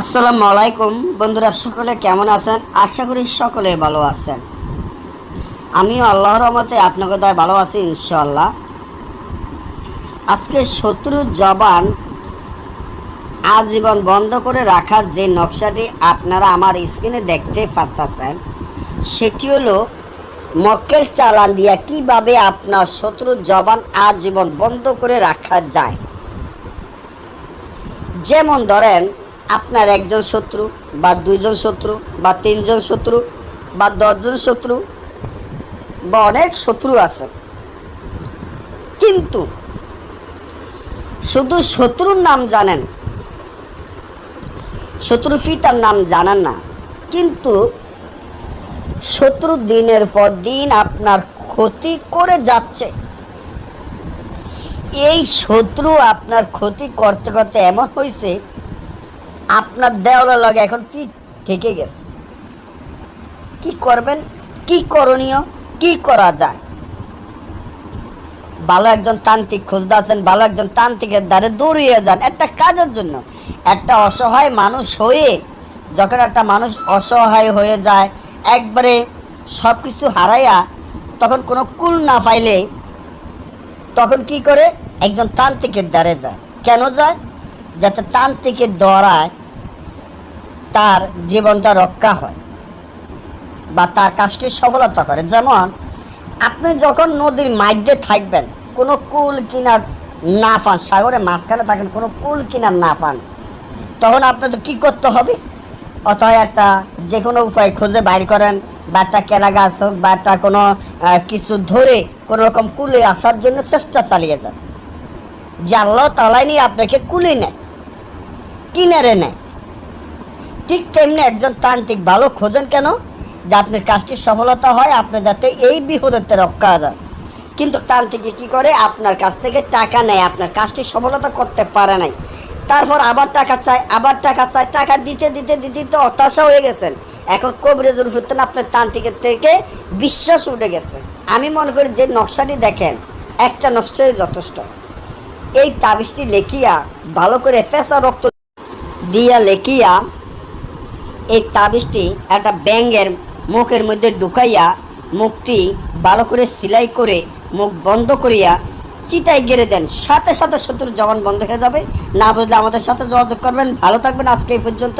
আসসালামু আলাইকুম। বন্ধুরা, সকলে কেমন আছেন? আশা করি সকলে ভালো আছেন। আমিও আল্লাহর রহমতে আপনাকে দায় ভালো আছি ইনশাল্লাহ আজকে শত্রুর জবান আজীবন বন্ধ করে রাখার যে নকশাটি আপনারা আমার স্ক্রিনে দেখতে পাচ্ছেন, সেটি হলো মক্কেল চালান দিয়া কীভাবে আপনার শত্রুর জবান আজীবন বন্ধ করে রাখা যায়। যেমন ধরেন আপনার একজন শত্রু, বা দুইজন শত্রু, বা তিনজন শত্রু, বা দশজন শত্রু, বা অনেক শত্রু আছে। কিন্তু শুধু শত্রুর নাম জানেন, শত্রু পিতার নাম জানেন না, কিন্তু শত্রু দিনের পর দিন আপনার ক্ষতি করে যাচ্ছে। এই শত্রু আপনার ক্ষতি করতে করতে এমন হয়েছে আপনার দেওয়ালের লগে এখন ফিট থেকে গেছে? কি করবেন? কি করণীয়? কি করা যায়? ভালো একজন তান্ত্রিক খুঁজতে আছেন ভালো একজন তান্ত্রিকের দ্বারে দৌড়িয়ে যান একটা কাজের জন্য। একটা অসহায় মানুষ হয়ে, যখন একটা মানুষ অসহায় হয়ে যায়, একবারে সব কিছু হারাইয়া তখন কোনো কুল না পাইলে তখন কি করে? একজন তান্ত্রিকের দ্বারে যায়। কেন যায়? যাতে তান্ত্রিকের দ্বারায় তার জীবনটা রক্ষা হয় বা তার কাজটি সফলতা করে। যেমন, আপনি যখন নদীর মাঝে থাকবেন, কোনো কুল কিনার না পান সাগরে মাঝখানে থাকেন, কোনো কুল কিনার না পান, তখন আপনাদের কি করতে হবে? অথবা একটা যে কোনো উপায় খুঁজে বাইর করেন, বা একটা কেলা গাছ হোক, বা একটা কোনো কিছু ধরে কোনো রকম কুলে আসার জন্য চেষ্টা চালিয়ে যান। যে আল্লাহ তালাই নিয়ে আপনাকে কুলে নেয়। কিনারে নেয়। ঠিক তেমনি একজন তান্ত্রিক ভালো খোঁজেন কেন? যে আপনার কাজটি সফলতা হয় আপনি যাতে এই বিপদতে রক্ষা যান কিন্তু তান্ত্রিকে কি করে? আপনার কাছ থেকে টাকা নেয়, আপনার কাজটি সফলতা করতে পারে নাই। তারপর আবার টাকা চায়, আবার টাকা চায়, টাকা দিতে দিতে দিতে তো হতাশা হয়ে গেছেন। এখন কবরেজুল ফুতেন আপনার তান্ত্রিকের থেকে বিশ্বাস উঠে গেছে। আমি মনে করি যে নকশাটি দেখেন, একটা নষ্টই যথেষ্ট। এই তাবিজটি লেখিয়া ভালো করে ফেসা রক্ত দিয়া লেখিয়া এই তাবিজটি একটা ব্যাঙের মুখের মধ্যে ঢুকাইয়া মুখটি ভালো করে সেলাই করে মুখ বন্ধ করিয়া চিতায় গেড়ে দেন। সাথে সাথে শত্রুর জবান বন্ধ হয়ে যাবে। না বুঝলে আমাদের সাথে যোগাযোগ করবেন। ভালো থাকবেন। আজকে এই পর্যন্ত